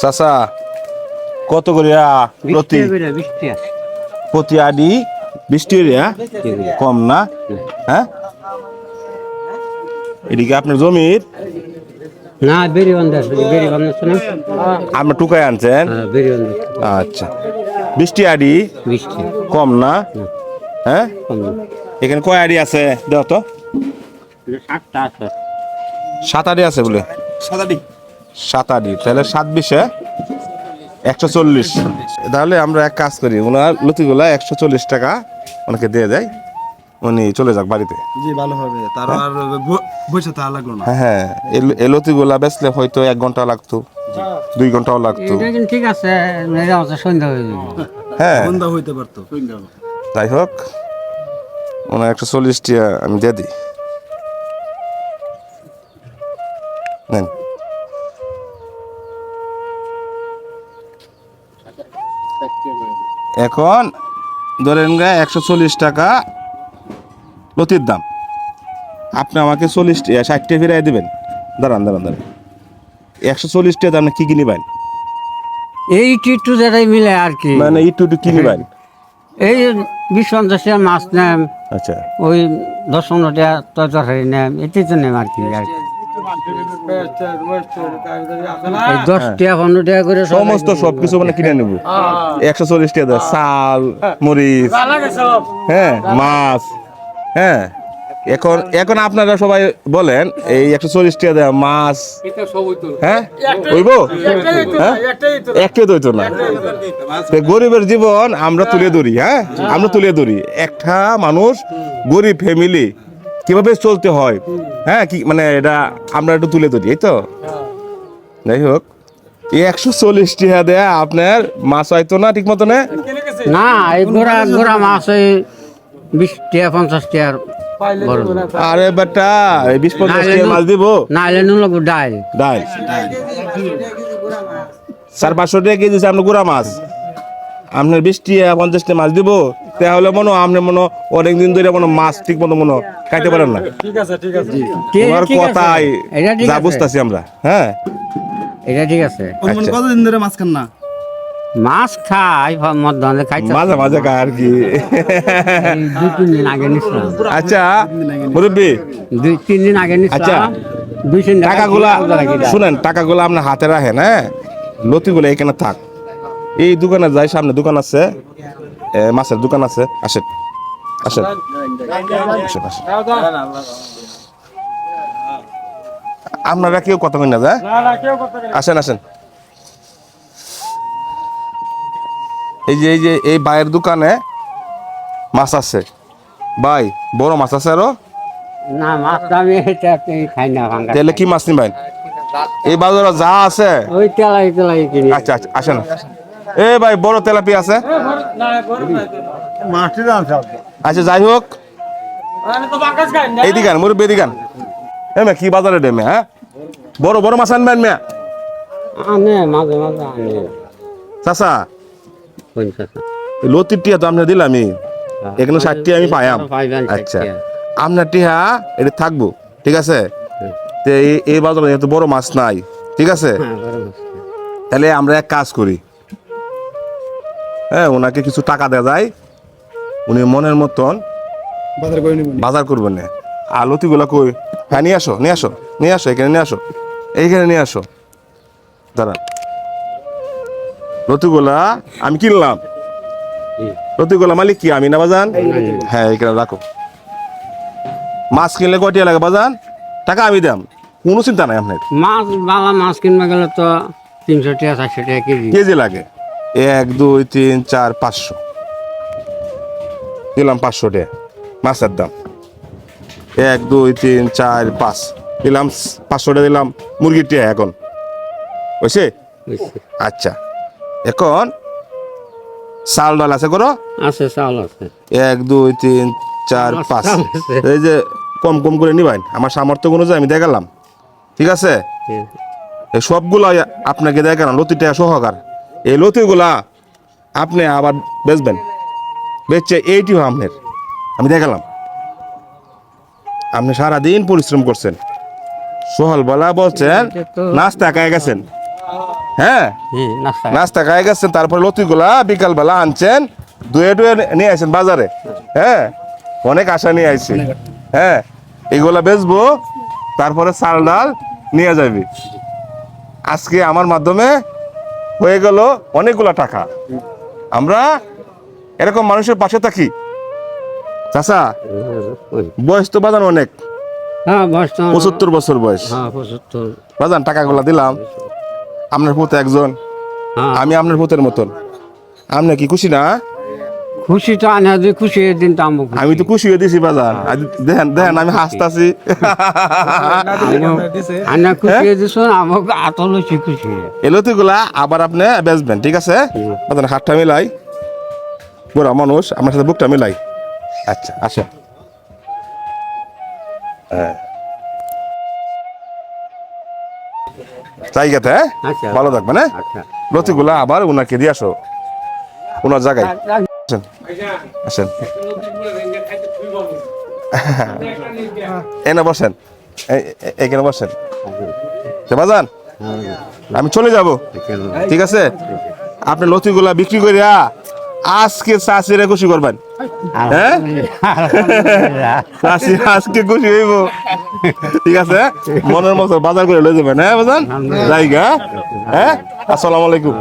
চাচা কত করিয়া প্রতি? প্রতি আডি বৃষ্টি রিয়া কম না? হ্যাঁ? এদিকে আপনার জমির? না বেরি বেরি আপনার টুকায় আনছেন? হ্যাঁ বেরি বান্ধব আচ্ছা। বৃষ্টি আডি? বৃষ্টি। কম না? হ্যাঁ? এখানে কয় আডি আছে? দেখ তো। সাতটা আছে। সাত আডি আছে বলে। সাত আডি। সাত আডি তাহলে সাত বিশে একশো চল্লিশ। তাহলে আমরা এক কাজ করি ওনার লতিগুলা একশো চল্লিশ টাকা ওনাকে দিয়ে দেয় উনি চলে যাক বাড়িতে। জি ভালো হবে তার আর বসে থাকা লাগল না। হ্যাঁ হ্যাঁ এই- লতিগুলা বেচলে হয়তো এক ঘণ্টা লাগতো দুই ঘন্টাও লাগতো। ঠিক আছে মেয়েরা আছে সন্ধ্যা হয়ে যাবে। হ্যাঁ। বন্ধ হইতে পারতো। যাই হোক ওনার একশো চল্লিশটি আমি দিয়ে দিই। এখন ধরেন গা একশো চল্লিশ টাকা লতির দাম। আপনি আমাকে চল্লিশ ষাটটা ফিরাই দেবেন। দাঁড়ান দাঁড়ান দাঁড়ান। একশো চল্লিশ টাকা আপনি কী কিনিবেন এই টিটু যেটাই মিলে আর কি। মানে একটু কিনিবেন এই বিশ পঞ্চাশ টাকা মাছ নেম আচ্ছা। ওই দশ পনেরো টাকা তরকারি নেম এটাই তো নেম আর কি আর কি। এই দশ টাকা পনেরো টাকা করে সব সমস্ত সবকিছু মানে কিনে নেব। একশো চল্লিশ টাকা চাল মরিচ হ্যাঁ মাছ হ্যাঁ। এখন এখন আপনারা সবাই বলেন এই একশো চল্লিশ টাকা দেয় মাছ হ্যাঁ হইব? হ্যাঁ? একটাই তো হইতো না। গরিবের জীবন আমরা তুলে ধরি হ্যাঁ? আমরা তুলে ধরি। একটা মানুষ গরিব ফ্যামিলি কীভাবে চলতে হয়? হ্যাঁ কি মানে এটা আমরা একটু তুলে ধরি এই তো? যাই হোক এই একশো চল্লিশ টাকা দেয়া আপনার মাছ হয়তো না ঠিক মতো না না এই গোড়া গোড়া মাছ এই বিশ টাকা পঞ্চাশ টাকার আরে বেটা বিশ পঞ্চাশ টাকা মাছ দিব? না এলে নুন লাগবো ডাল ডাল চার পাঁচশো টাকা কেজি আপনার গুড়া মাছ। আপনার বিশ টাকা পঞ্চাশ টাকা মাছ দিব তাহলে মনে আপনি মনে হয় অনেক দিন ধরে মনে মাছ ঠিক মতো মনে খাইতে পারেন না। তোমার ঠিক আছে। কথাই যা বুঝতেছি আমরা হ্যাঁ? এটা ঠিক আছে। আচ্ছা। কতদিন ধরে মাছ খান না? মাছ খাই মধ্যে মাঝে মাঝে খায় আর কি। দুই তিন দিন আগে নিছিলাম। আচ্ছা মুরব্বী। দুই তিন দিন আগে আচ্ছা। দুই তিন টাকা টাকাগুলা শুনেন টাকাগুলো আপনার হাতে রাখেন হ্যাঁ? লতিগুলো এখানে থাক। এই দোকানে যাই সামনে দোকান আছে। এ, মাছের দোকান আছে। আসেন। আসেন। আসেন, আসেন। আপনারা কেউ কথা কই না যায় আসেন আসেন। এই যে এই যে এই বাইয়ের দোকানে মাছ আছে। ভাই বড় মাছ আছে আরও? না মাছ আমি এটা খাই না ভাঙ্গা তাহলে কি মাছ নিবেন? এই বাজারে যা আছে। ওই তেলাই তেলাই কিনি। আচ্ছা আচ্ছা আসেন। এ ভাই বড় তেলাপি আছে। আচ্ছা যাই হোক। এই দিকান মুরব্বী দিকান এ মে কি বাজারে ডেমে হ্যাঁ? বড় বড় মাছ আনবেন মে আনে মাঝে মাঝে আনে। চাচা লতির টিয়া তো আপনার দিলামই। এখানে ষাটটি আমি পাইয়াম আচ্ছা। আপনার টিহা এটা থাকব ঠিক আছে? তো এই- এই বাজারে এত বড় মাছ নাই ঠিক আছে? তাহলে আমরা এক কাজ করি। হ্যাঁ ওনাকে কিছু টাকা দেওয়া যায়। উনি মনের মতন বাজার করে বাজার করবেন না। আর লতিগুলো কই? হ্যাঁ নিয়ে আসো নিয়ে আসো নিয়ে আসো এখানে নিয়ে আসো এইখানে নিয়ে আসো। দাঁড়ান। লতিগুলা আমি কিনলাম। লতিগুলা মালিক কি আমি না বাজান? হ্যাঁ এখানে রাখো। মাছ কিনলে কয়টিয়া লাগে বাজান? টাকা আমি দাম কোনো চিন্তা নাই আপনার। মাছ বালা মাছ কিনবে গেলে তো তিনশো টাকা চারশো টাকা কেজি। কেজি লাগে। এক দুই তিন চার পাঁচশো। দিলাম পাঁচশো টাকা মাছের দাম। এক দুই তিন চার পাঁচ। দিলাম স- পাঁচশো টাকা দিলাম। মুরগির টিয়া এখন। বুঝছে আচ্ছা। এখন চাল ডাল আছে করো আছে চাউল আছে। এক দুই তিন চার পাঁচ। এই যে কম কম করে নিবেন। আমার সামর্থ্য অনুযায়ী আমি দেখালাম। ঠিক আছে? এই সবগুলো আপনাকে দেখালাম। লতিটা সহকার। এই লতিগুলা আপনি আবার বেচবেন। বেচছে এইটিও আপনার। আমি দেখালাম। আপনি সারাদিন পরিশ্রম করছেন। সোহল বলা বলছেন নাস্তা খায় গেছেন। হ্যাঁ? নাস্তা। খায় গেছেন তারপরে লতিগুলা বিকালবেলা আনছেন দুয়ে টুয়ে নিয়ে আসেন বাজারে। হ্যাঁ? অনেক আশা নিয়ে আইছি। হ্যাঁ? এগুলা বেচবো তারপরে চাল ডাল নিয়ে যাবি। আজকে আমার মাধ্যমে হয়ে গেল অনেকগুলা টাকা। আমরা এরকম মানুষের পাশে থাকি। চাচা বয়স তো বাজান অনেক। হ্যাঁ পঁচাত্তর বছর বয়স। হ্যাঁ বাজান টাকাগুলা দিলাম। আপনার পুত একজন। হ্যাঁ। আমি আপনার পুতের মতন। আপনি কি খুশি না? খুশি তো আনে যে খুশি এদিন তো আমো আমি তো খুশি হয়ে দিছি বাজার। আজ দেখেন দেখেন আমি হাসতাছি। আনে খুশি দিছো আমাকে আতল হয়েছে খুশি। এলতিগুলা আবার আপনি বেচবেন ঠিক আছে? বাজান হাতটা মিলাই। বুড়া মানুষ আমার সাথে বুকটা মিলাই। আচ্ছা আসো। হ্যাঁ। জায়গাতে হ্যাঁ? আচ্ছা। ভালো থাকবেন হ্যাঁ? আচ্ছা। লতিগুলা আবার ওনাকে দিয়ে আসো। ওনার জায়গায়। আসেন। আসেন। এনে বসেন। এখানে বসেন। বাজান আমি চলে যাব। ঠিক আছে? আপনি লতিগুলা বিক্রি করিয়া আজকে চাষিরে খুশি করবেন। হ্যাঁ? আজকে খুশি হইব। ঠিক আছে? মনের মতো বাজার করে লয়ে যাবেন। হ্যাঁ বাজান জায়গা হ্যাঁ? আসসালামু আলাইকুম।